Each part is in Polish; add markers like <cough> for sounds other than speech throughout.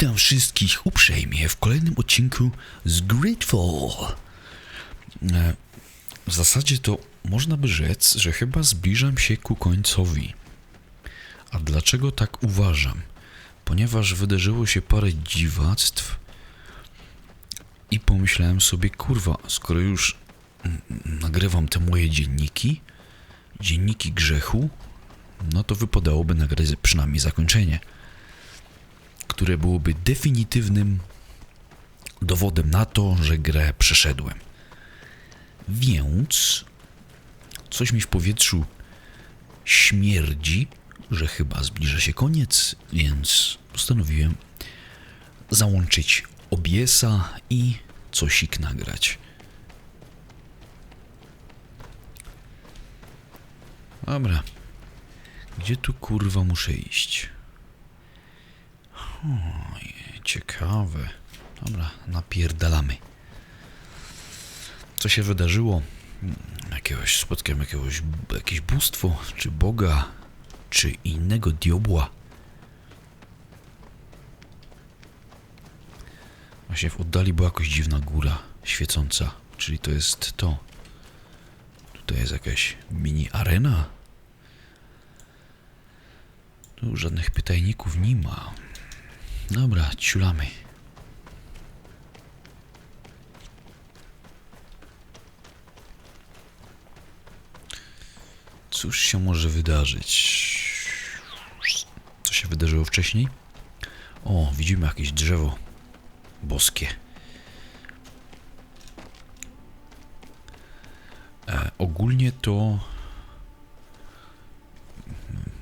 Witam wszystkich uprzejmie w kolejnym odcinku z Grateful. E, W zasadzie to można by rzec, że chyba zbliżam się ku końcowi. A dlaczego tak uważam? Ponieważ wydarzyło się parę dziwactw i pomyślałem sobie, kurwa, skoro już nagrywam te moje dzienniki, dzienniki grzechu, no to wypadałoby nagrać przynajmniej zakończenie które byłoby definitywnym dowodem na to, że grę przeszedłem. Więc coś mi w powietrzu śmierdzi, że chyba zbliża się koniec, więc postanowiłem załączyć OBS-a i cosik nagrać. Dobra. Gdzie tu kurwa muszę iść? Oj, ciekawe. Dobra, napierdalamy. Co się wydarzyło? Hmm, Jakiegoś spotkałem jakiegoś, jakieś bóstwo, czy Boga, czy innego diabła. Właśnie w oddali była jakaś dziwna góra świecąca, czyli to jest to. Tutaj jest jakaś mini arena. Tu żadnych pytajników nie ma. Dobra, ciulamy. Cóż się może wydarzyć? Co się wydarzyło wcześniej? O, widzimy jakieś drzewo boskie. E, ogólnie to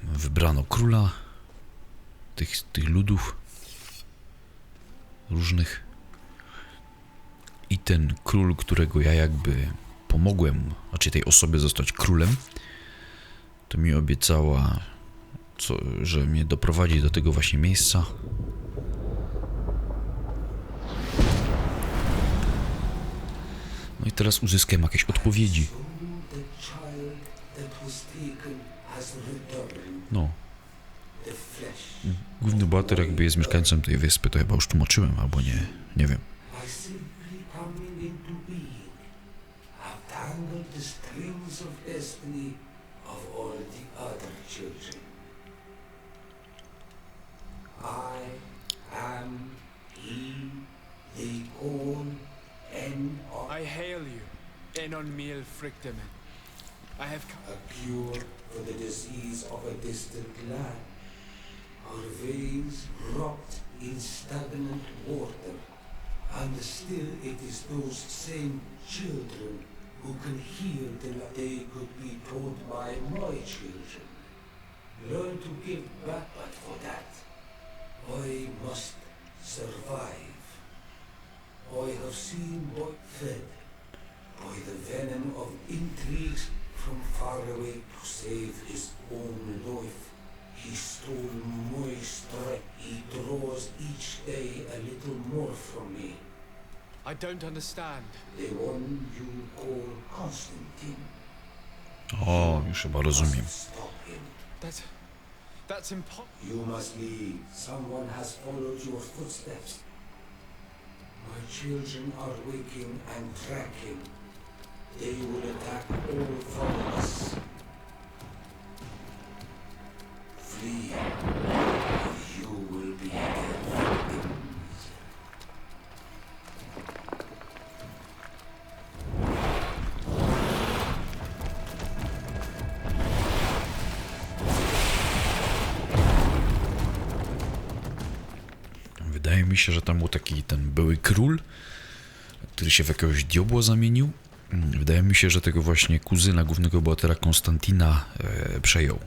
wybrano króla tych, tych ludów różnych. I ten król, którego ja jakby pomogłem, znaczy tej osobie zostać królem, to mi obiecała, co, że mnie doprowadzi do tego właśnie miejsca. No i teraz uzyskałem jakieś odpowiedzi. The child that was taken has returned. No, The flesh. Główny bohater jakby jest mieszkańcem tej wyspy, to chyba już tłumaczyłem, albo nie, nie wiem. By simply coming into being, have tangled the strings of destiny of all the other children. I am he they call En I hail you, Enon Miel Frichtemen. I have come. a cure for the disease of a distant land. Our veins rot in stagnant water, and still it is those same children who can hear the they could be taught by my children. Learn to give back, but for that, I must survive. I have seen boy fed by the venom of intrigues from far away to save his own life. He stole my strength. He draws each day a little more from me. I don't understand. The one you call Constantine. O, już chyba rozumiem. Must Stop him. That, that's impossible. You must leave. Someone has followed your footsteps. My children are waking and tracking. They will attack all followers. Flee, Wydaje mi się, że tam był taki ten były król, który się w jakiegoś diabła zamienił. Wydaje mi się, że tego właśnie kuzyna głównego bohatera Konstantina e, przejął.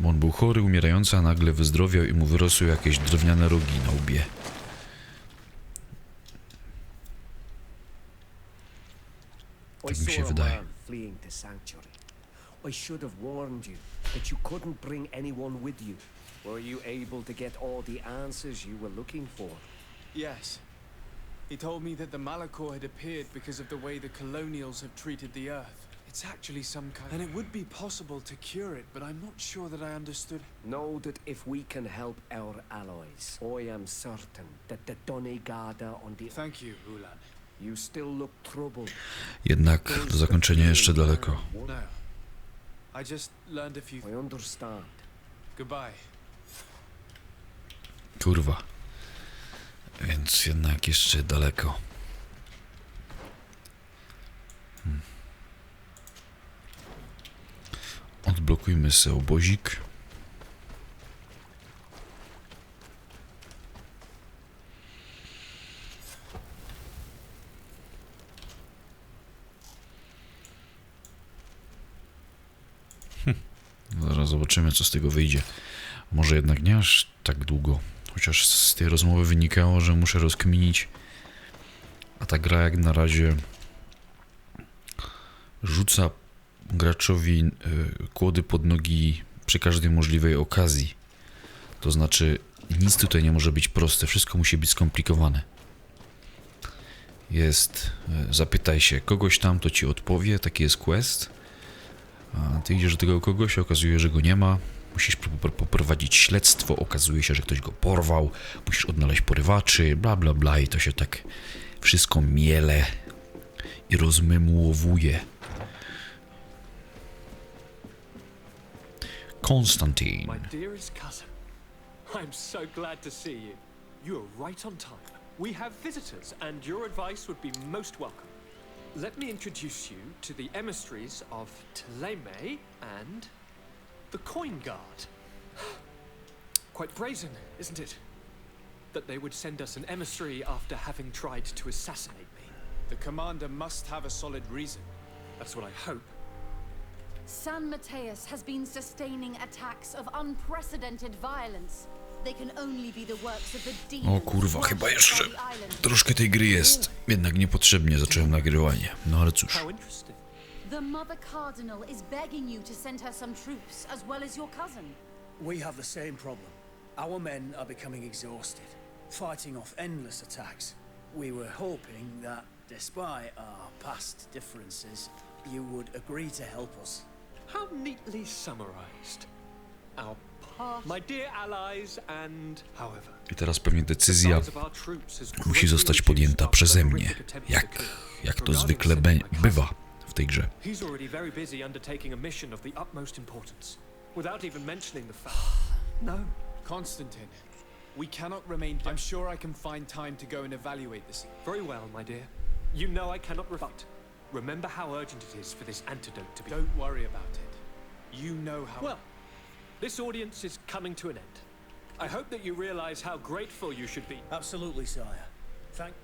Bo on był chory, umierający, a nagle wyzdrowiał i mu wyrosły jakieś drewniane rogi na łbie. Tak mi się wydaje. I should have warned you that you couldn't bring anyone with you. Were you able to get all the answers you were looking for? Yes. He told me that the Malachor had appeared because of the way the colonials have treated the earth. It's actually some kind. And it would be possible to cure it, but I'm not sure that I understood. Know that if we can help our allies, I am certain that the Donegada on the... Thank you, Ulan. You still look troubled. Jednak do zakończenia jeszcze daleko. No. I just learned a few. I understand. Goodbye. Kurwa. Więc jednak jeszcze daleko. Odblokujmy sobie obozik. Hm. Zaraz zobaczymy, co z tego wyjdzie. Może jednak nie aż tak długo. Chociaż z tej rozmowy wynikało, że muszę rozkminić. A ta gra jak na razie rzuca graczowi y, kłody pod nogi przy każdej możliwej okazji. To znaczy, nic tutaj nie może być proste, wszystko musi być skomplikowane. Jest, y, zapytaj się kogoś tam, to ci odpowie, taki jest quest. A ty idziesz do tego kogoś, okazuje, że go nie ma. Musisz pr- pr- poprowadzić śledztwo, okazuje się, że ktoś go porwał. Musisz odnaleźć porywaczy, bla bla bla i to się tak wszystko miele i rozmemłowuje. Konstantin. My dearest cousin, I'm so glad to see you. You are right on time. We have visitors, and your advice would be most welcome. Let me introduce you to the emissaries of Tleme and the Coin Guard. <sighs> Quite brazen, isn't it? That they would send us an emissary after having tried to assassinate me. The commander must have a solid reason. That's what I hope. San Mateus has been sustaining attacks of unprecedented violence. They can only be the works of the demons O kurwa, chyba jeszcze by the island. troszkę tej gry jest. Jednak niepotrzebnie zacząłem nagrywanie. No ale cóż. How interesting. The Mother Cardinal is begging you to send her some troops, as well as your cousin. We have the same problem. Our men are becoming exhausted, fighting off endless attacks. We were hoping that, despite our past differences, you would agree to help us. How neatly summarized. Our past, my dear allies, and however. I teraz pewnie decyzja musi zostać podjęta przeze mnie. Jak, jak to zwykle bywa w tej grze. He's already very busy undertaking a mission of the utmost importance, without even mentioning the fact. <sighs> no. Constantine, we cannot remain. I'm sure I can find time to go and evaluate this. Very well, my dear. You know I cannot rebut. Remember how urgent it is for this antidote to be. Don't worry about it. You know how. Well, this audience is coming to an end. I hope that you realize how grateful you should be. Absolutely, sire. Thank.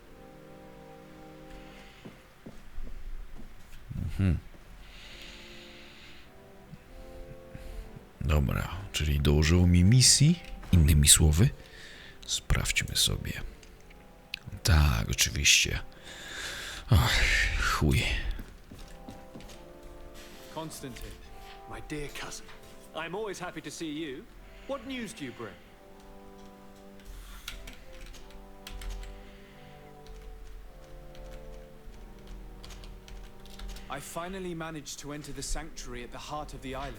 Dobra, czyli dołożyło mi misji, innymi słowy. Sprawdźmy sobie. Tak, oczywiście. Constantine, My dear cousin, I'm always happy to see you. What news do you bring? I finally managed to enter the sanctuary at the heart of the island,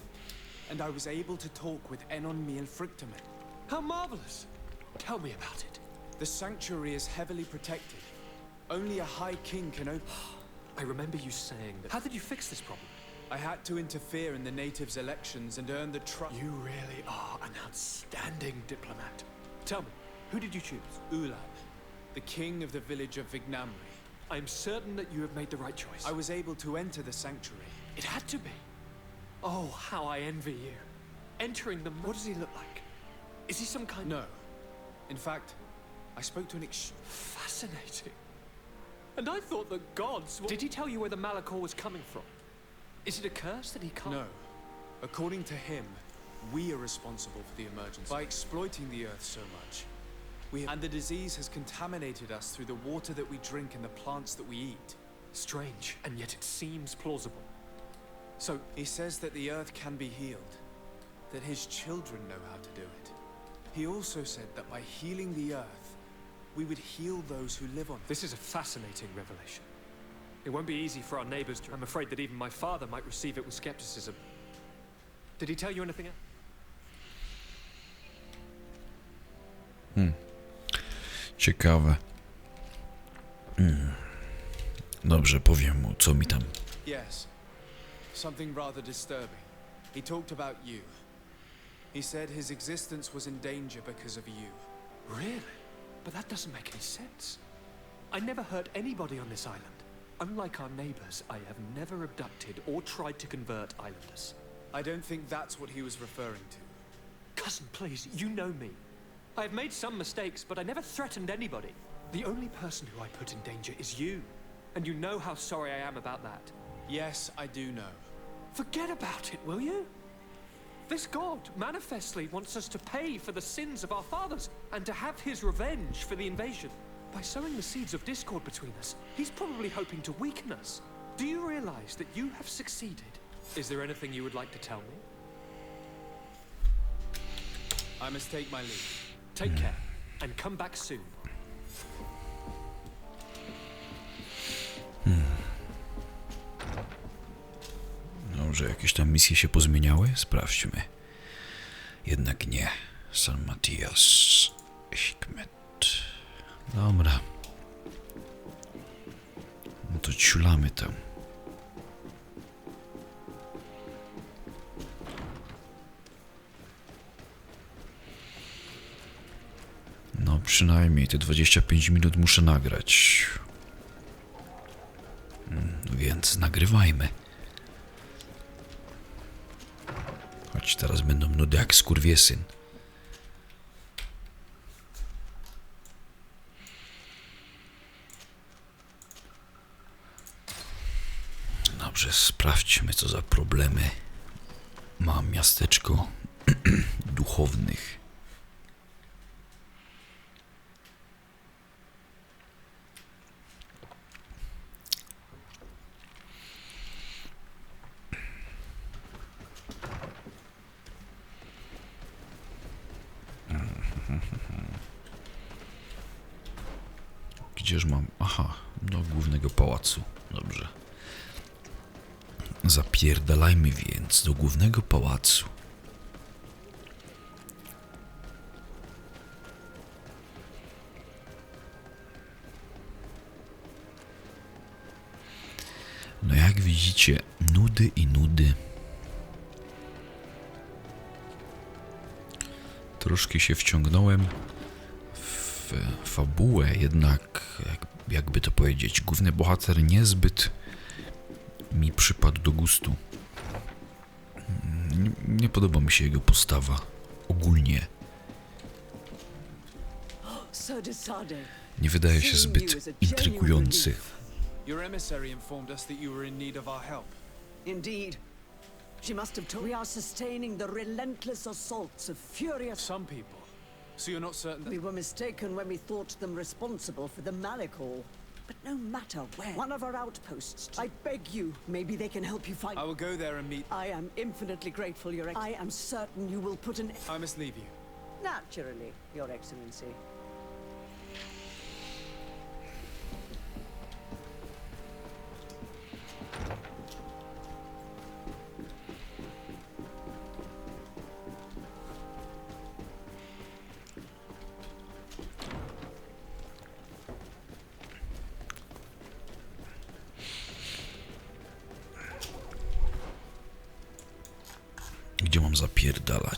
and I was able to talk with Enon Miel Frictamen. How marvelous! Tell me about it. The sanctuary is heavily protected. Only a High King can open. I remember you saying that. How did you fix this problem? I had to interfere in the natives' elections and earn the trust. You really are an outstanding diplomat. Tell me, who did you choose? Ulan, the king of the village of Vignamri. I'm certain that you have made the right choice. I was able to enter the sanctuary. It had to be. Oh, how I envy you. Entering the. What does he look like? Is he some kind No. In fact, I spoke to an ex- Fascinating. And I thought the gods. Did he tell you where the Malachor was coming from? Is it a curse that he can't? No. According to him, we are responsible for the emergency. By exploiting the earth so much. We and the disease has contaminated us through the water that we drink and the plants that we eat. Strange, and yet it seems plausible. So he says that the earth can be healed, that his children know how to do it. He also said that by healing the earth, we would heal those who live on it. This is a fascinating revelation. It won't be easy for our neighbors. To... I'm afraid that even my father might receive it with skepticism. Did he tell you anything else? Hmm. Ciekawe. Mm. Dobrze, powiem mu, co mi tam. Yes. Something rather disturbing. He talked about you. He said his existence was in danger because of you. Really? But that doesn't make any sense. I never hurt anybody on this island. Unlike our neighbors, I have never abducted or tried to convert islanders. I don't think that's what he was referring to. Cousin, please, you know me. I have made some mistakes, but I never threatened anybody. The only person who I put in danger is you. And you know how sorry I am about that. Yes, I do know. Forget about it, will you? This god manifestly wants us to pay for the sins of our fathers and to have his revenge for the invasion. By sowing the seeds of discord between us, he's probably hoping to weaken us. Do you realize that you have succeeded? Is there anything you would like to tell me? I must take my leave. Take care and come back soon. Dobrze, jakieś tam misje się pozmieniały? Sprawdźmy. Jednak nie. San Matias. Hikmet. Dobra. No to ciulamy tam. No przynajmniej te 25 minut muszę nagrać. Mm, Więc nagrywajmy. Choć teraz będą nudy jak skurwiesyn. Dobrze, sprawdźmy co za problemy ma miasteczko <clears throat> duchownych. Gdzież mam? Aha, do głównego pałacu. Dobrze. Zapierdalajmy więc do głównego pałacu. No jak widzicie, nudy i nudy. Troszkę się wciągnąłem w fabułę, jednak jak, jakby to powiedzieć, główny bohater niezbyt mi przypadł do gustu. Nie, nie podoba mi się jego postawa ogólnie. Nie wydaje się zbyt intrygujący. Your emissary informed us that you were in need of our help. indeed. She must have told we are sustaining the relentless assaults of furious. Some people. So you're not certain that. We were mistaken when we thought them responsible for the Malachor. But no matter where. One of our outposts. I beg you, maybe they can help you fight. I will go there and meet. I am infinitely grateful, Your Excellency. I am certain you will put an. I must leave you. Naturally, Your Excellency.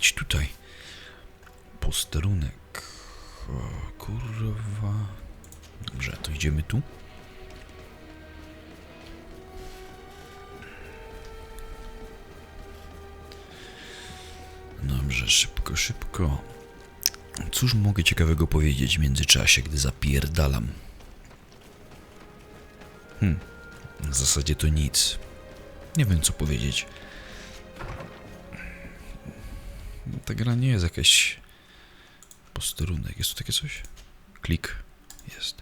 Zapierdalać? Tutaj. Posterunek. O, kurwa. Dobrze, to idziemy tu. Dobrze, szybko, szybko. Cóż mogę ciekawego powiedzieć w międzyczasie, gdy zapierdalam? Hmm, w zasadzie to nic. Nie wiem co powiedzieć. Ta gra nie jest jakaś posterunek. Jest tu takie coś? Klik. Jest.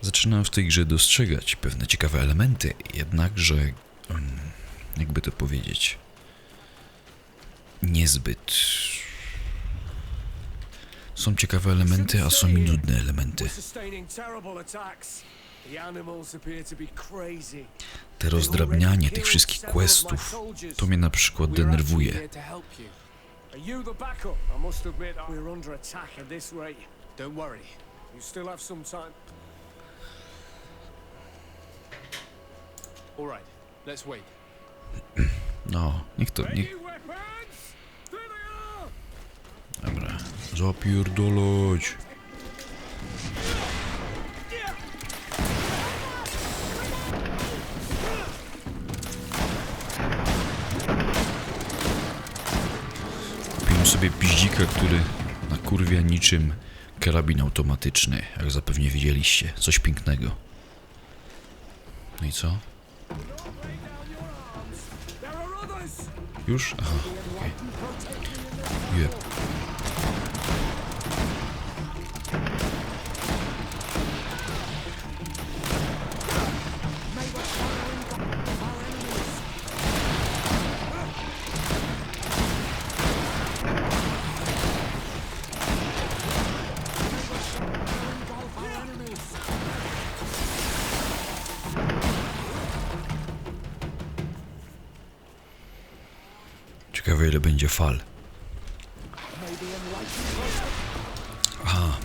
Zaczynam w tej grze dostrzegać pewne ciekawe elementy, jednakże, mm, jakby to powiedzieć, niezbyt. Są ciekawe elementy, a są i nudne elementy. To. Te rozdrabnianie tych wszystkich questów, to mnie na przykład denerwuje. Here to help you. Are you sobie piździka, który nakurwia niczym karabin automatyczny, jak zapewne widzieliście. Coś pięknego. No i co? Już? Aha, okej. Jeb. Ciekawe ile będzie fal. Aha,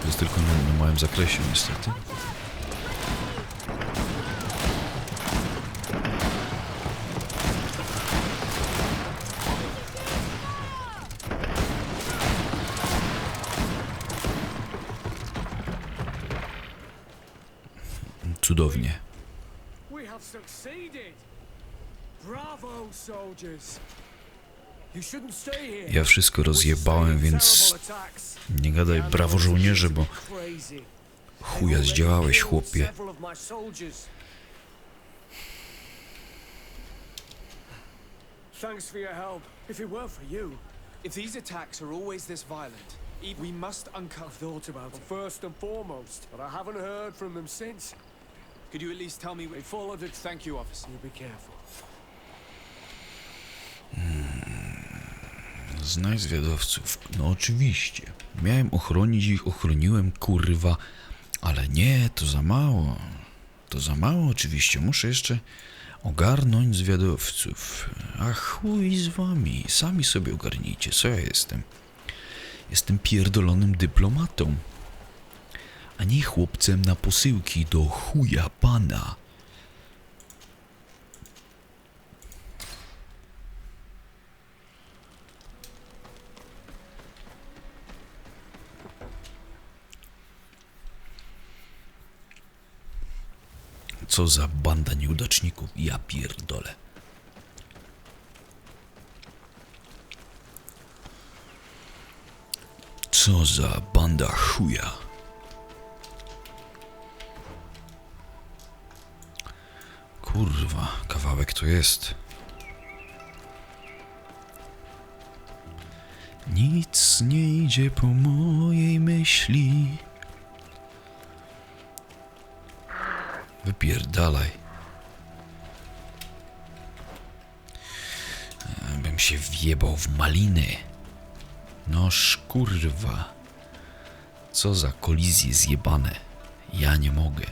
to jest tylko na, na małym zakresie niestety. Cudownie. Ja wszystko rozjebałem, więc nie gadaj brawo żołnierze, bo chuja zdziałałeś chłopie. Several of my soldiers. Thanks for your help. If it weren't for you, If these attacks are always this violent, we must uncover. Thought about it first and foremost, but I haven't heard from them since. Could you at least tell me? They followed it. Thank you, officer. You be careful. Znaj zwiadowców. No oczywiście. Miałem ochronić ich, ochroniłem, kurwa. Ale nie, to za mało. To za mało oczywiście. Muszę jeszcze ogarnąć zwiadowców. A chuj z wami. Sami sobie ogarnijcie. Co ja jestem? Jestem pierdolonym dyplomatą. A nie chłopcem na posyłki do chuja pana. Co za banda nieudaczników. Ja pierdolę. Co za banda chuja. Kurwa, kawałek to jest. Nic nie idzie po mojej myśli. Wypierdalaj. Bym się wjebał w maliny. No kurwa. Co za kolizje zjebane. Ja nie mogę.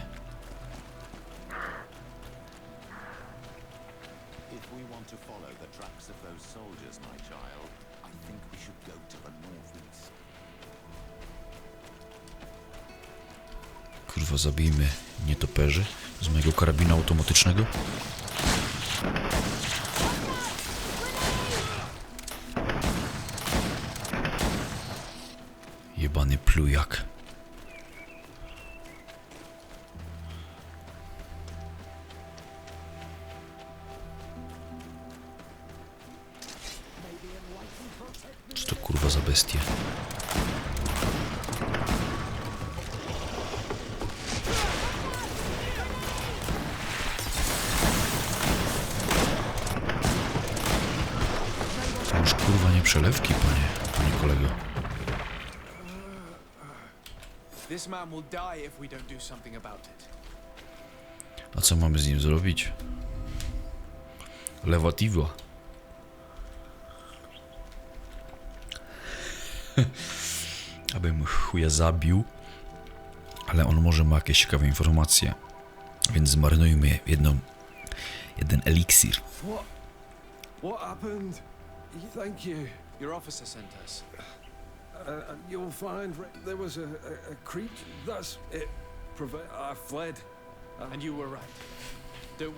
Kurwa, zabijmy nietoperzy z mojego karabinu automatycznego. Jebany plujak. Nie przelewki, panie, panie kolego. A co mamy z nim zrobić? Lewativa. <laughs> Abym chuja zabił. ale on może ma jakieś ciekawe informacje. Więc zmarnujmy jedną, jeden eliksir. What? What happened? Thank you. Your officer sent us. Uh, and you'll find re- there was a, a, a creature. That's it. Preve- I fled. Uh, And you were right. Don't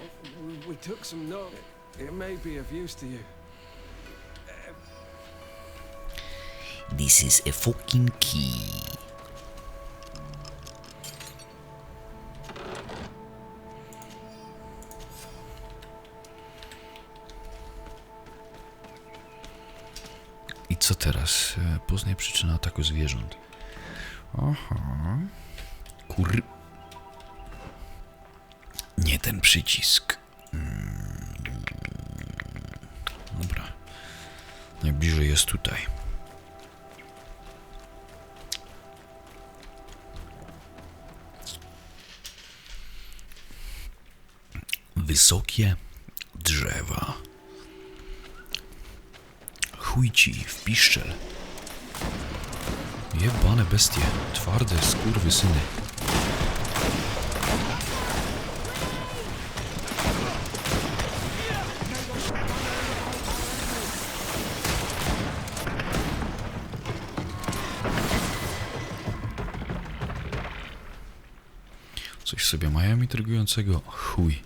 we, we took some note. It may be of use to you. This is a fucking key. Co teraz? E, Poznaj przyczynę ataku zwierząt. Aha. Kur... Nie ten przycisk. Mm. Dobra. Najbliżej jest tutaj. Wysokie drzewa. Chuj w piszczel. Jebane bestie, twarde skurwy syny. Coś sobie mają intrygującego? Chuj.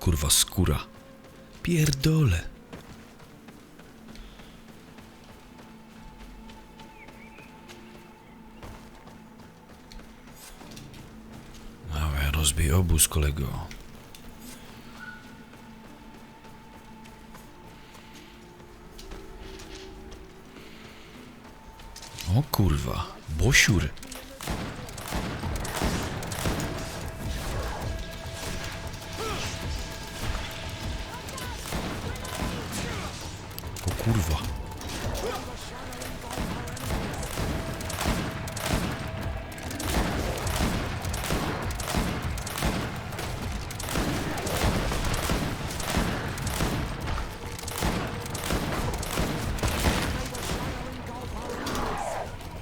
Kurwa skóra. Pierdole. Dawaj, rozbij obóz, kolego. O kurwa, bosiur. Kurwa.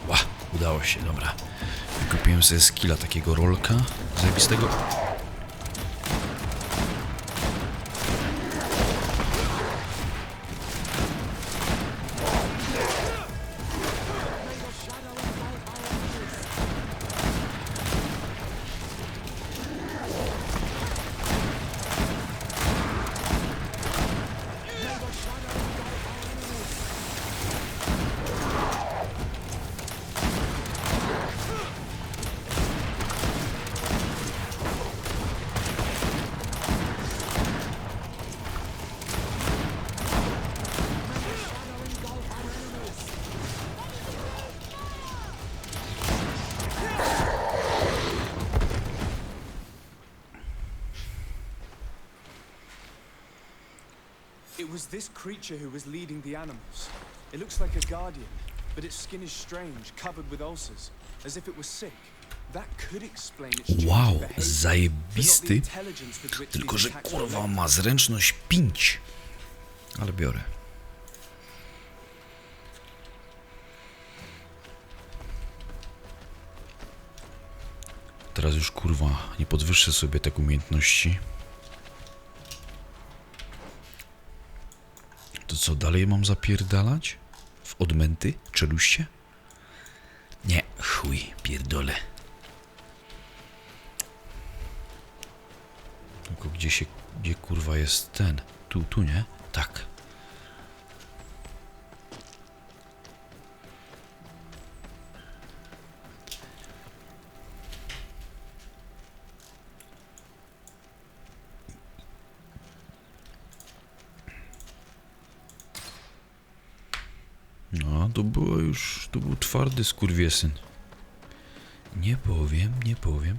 Ła, udało się, dobra. Wykupiłem sobie skilla takiego rolka zajebistego. Was this creature who was leading the animals. It looks like a guardian, but its skin is strange, covered with ulcers, as if it was sick. Wow, zajebisty. Tylko, że kurwa ma zręczność 5. Ale biorę. Teraz już kurwa nie podwyższę sobie tak umiejętności. To co, dalej mam zapierdalać? W odmęty? Czeluście? Nie, chuj, pierdolę. Tylko gdzie się, gdzie kurwa jest ten? Tu, tu nie? Tak. Już, to był twardy skurwiesyn. Nie powiem, nie powiem.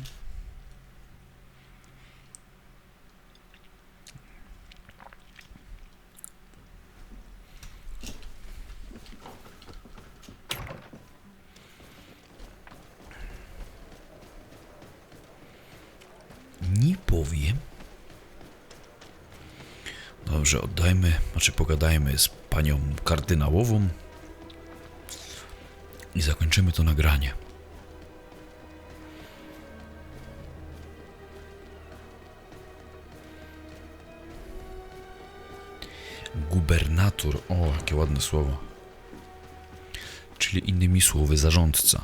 Nie powiem. Dobrze, oddajmy, znaczy pogadajmy z panią kardynałową i zakończymy to nagranie. Gubernator, o, jakie ładne słowo. Czyli innymi słowy zarządca.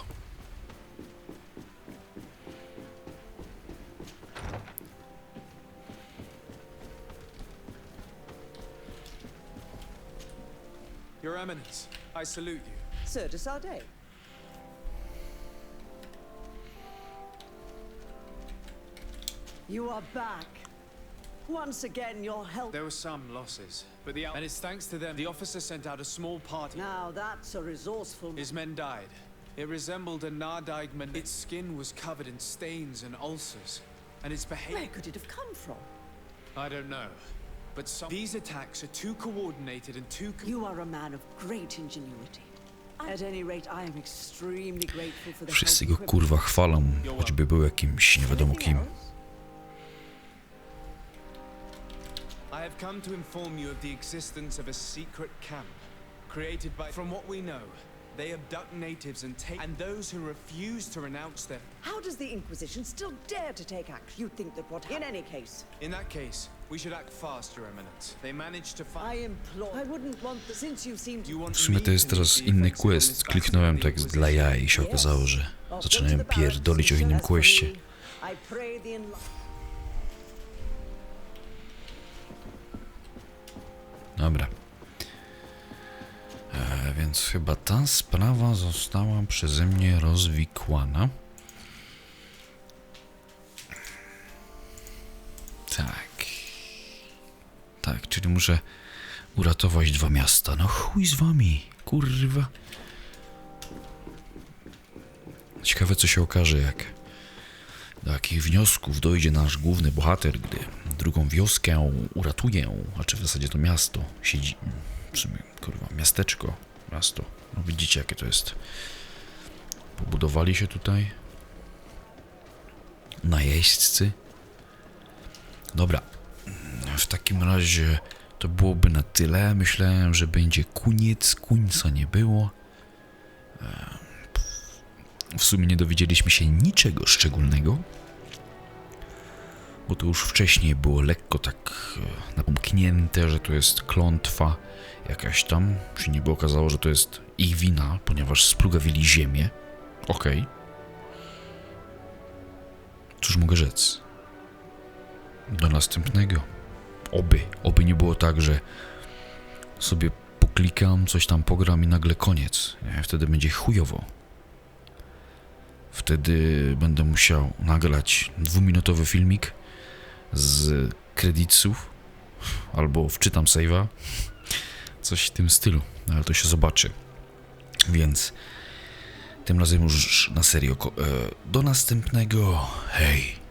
Your Eminence, I salute you. Sir de Sade. You are back. Once again, your help. There were some losses, but the and it's thanks to them the officer sent out a small party. Now that's a resourceful. His men died. It resembled a Nardaig man. Its skin was covered in stains and ulcers, and its behavior. Where could it have come from? I don't know, but some these attacks are too coordinated and too. Com- You are a man of great ingenuity. At any rate, I am extremely grateful for the Wszyscy go kurwa chwalą, choćby był jakimś nie wiadomo Anything kim. I have come to inform you of the existence of a secret camp created by. From what we know, they abduct natives and take. And those who refuse to renounce them. How does the Inquisition still dare to take action? You think that what... In any case, In that case, we should act fast, Your Eminence. They managed to I find. implore... I wouldn't want the... Since you seem Do you want W sumie to jest teraz inny quest. Kliknąłem bastion tak dla jaj i się okazało, że I'll go to zaczynają pierdolić o innym questie. I pray the Dobra. E, więc chyba ta sprawa została przeze mnie rozwikłana. Tak. Tak, czyli muszę uratować dwa miasta. No chuj z wami, kurwa. Ciekawe co się okaże, jak do jakich wniosków dojdzie nasz główny bohater, gdy drugą wioskę uratuje, a czy w zasadzie to miasto siedzi, w sumie, kurwa, miasteczko, miasto. No widzicie, jakie to jest. Pobudowali się tutaj najeźdźcy. Dobra, w takim razie to byłoby na tyle. Myślałem, że będzie koniec, końca nie było. W sumie nie dowiedzieliśmy się niczego szczególnego, bo to już wcześniej było lekko tak e, napomknięte, że to jest klątwa jakaś tam. Się niby okazało, że to jest ich wina, ponieważ splugawili ziemię. Okej. Cóż mogę rzec? Do następnego. Oby, oby nie było tak, że sobie poklikam, coś tam pogram i nagle koniec. Nie? Wtedy będzie chujowo. Wtedy będę musiał nagrać dwuminutowy filmik z kredytów albo wczytam save'a. Coś w tym stylu, ale to się zobaczy. Więc tym razem już na serio. e, Do następnego. Hej.